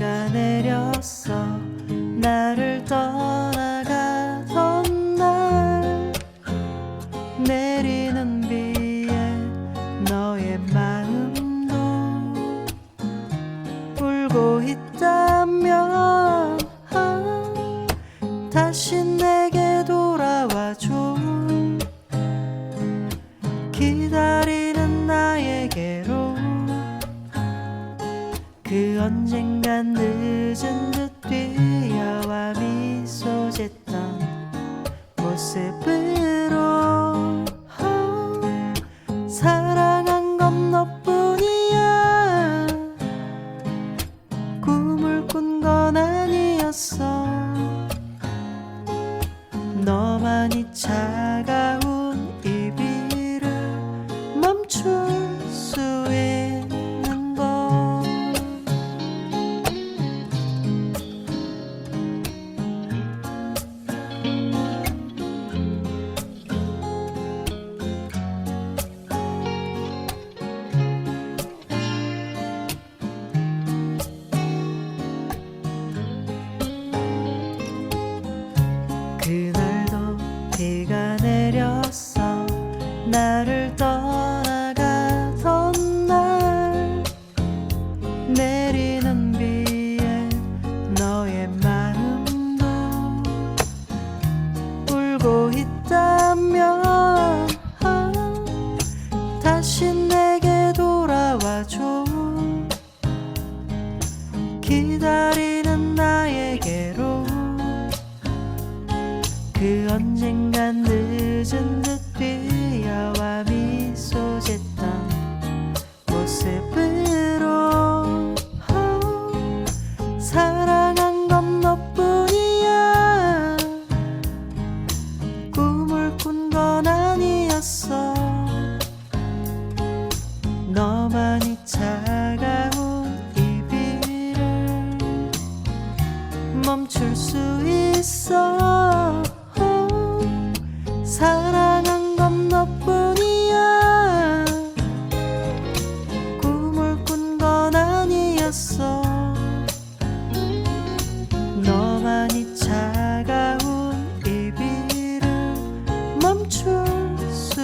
내렸어 나를 떠나가던 날 내리는 비에 너의 마음도 울고 있다면 아, 다시 내 언젠간 늦은 듯 뛰어와 미소 짓던 모습으로. 아, 사랑한 건 너뿐이야. 꿈을 꾼 건 아니었어 나를 떠나가던 날 내리는 비에 너의 마음도 울고 있다면 아, 다시 내게 돌아와줘. 기다리는 나에게로 멈출 수 있어. 사랑한 건 너뿐이야. 꿈을 꾼 건 아니었어. 너만이 차가운 이 비를 멈출 수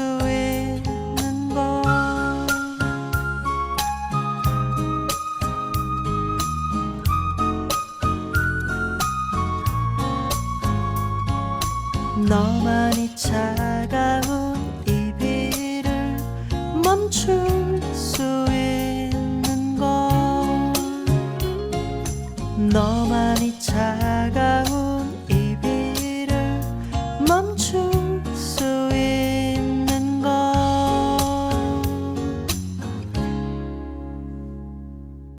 너만이 차가운 이 비를 멈출 수 있는 것너